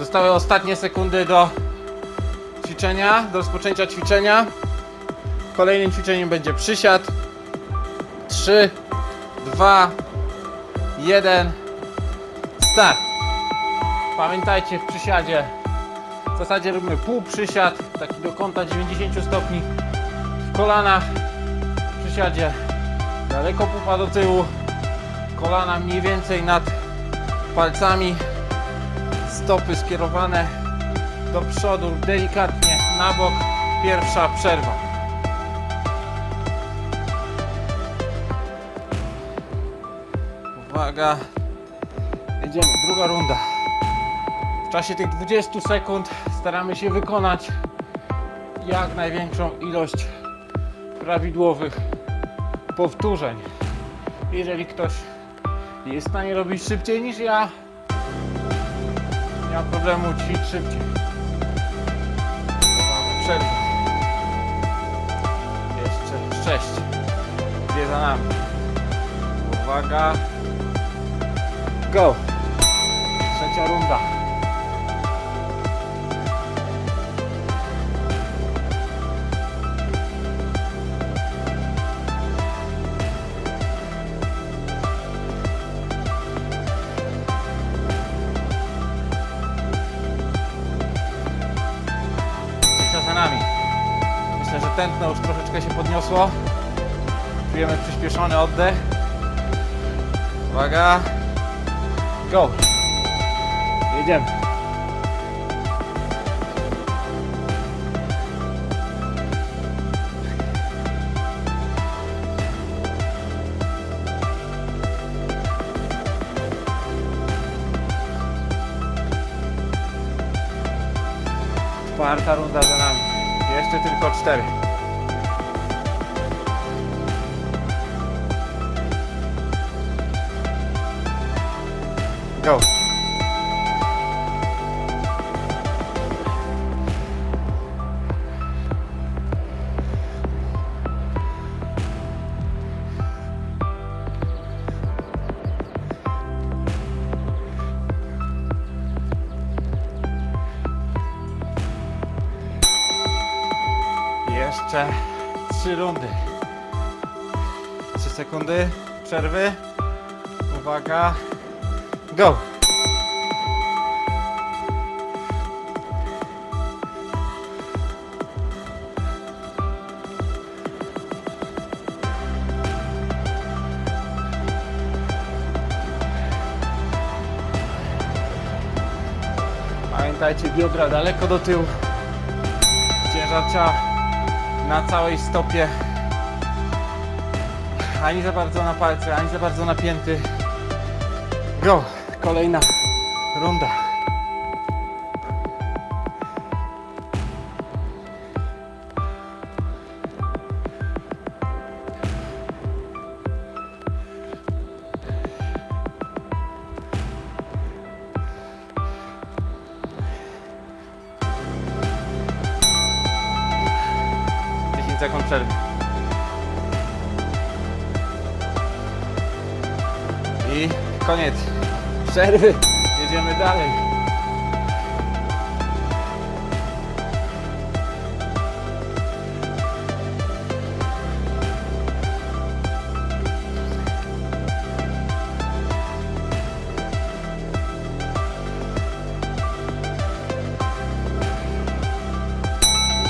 Zostały ostatnie sekundy do ćwiczenia, do rozpoczęcia ćwiczenia. Kolejnym ćwiczeniem będzie przysiad. 3, 2, 1, start. Pamiętajcie w przysiadzie, w zasadzie robimy pół przysiad, taki do kąta 90 stopni. W kolanach, w przysiadzie daleko pupa do tyłu, kolana mniej więcej nad palcami, stopy skierowane do przodu, delikatnie na bok. Pierwsza przerwa. Uwaga, jedziemy, druga runda. W czasie tych 20 sekund staramy się wykonać jak największą ilość prawidłowych powtórzeń. Jeżeli ktoś jest w stanie robić szybciej niż ja, nie ma problemu, ćwicz szybciej. Uwaga, Przerwa. Jeszcze sześć. Dwie za nami. Uwaga. Go. Trzecia runda. Tętno już troszeczkę się podniosło. Czujemy przyspieszony oddech. Uwaga. Go. Jedziemy. Czwarta runda za nami. Jeszcze tylko cztery. Go. Jeszcze trzy rundy. Trzy sekundy przerwy. Uwaga. Go. Pamiętajcie, biodra daleko do tyłu. Ciężar ciała na całej stopie. Ani za bardzo na palce, ani za bardzo napięty. Go! Kolejna runda. I koniec przerwy. Jedziemy dalej.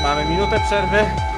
Mamy minutę przerwy.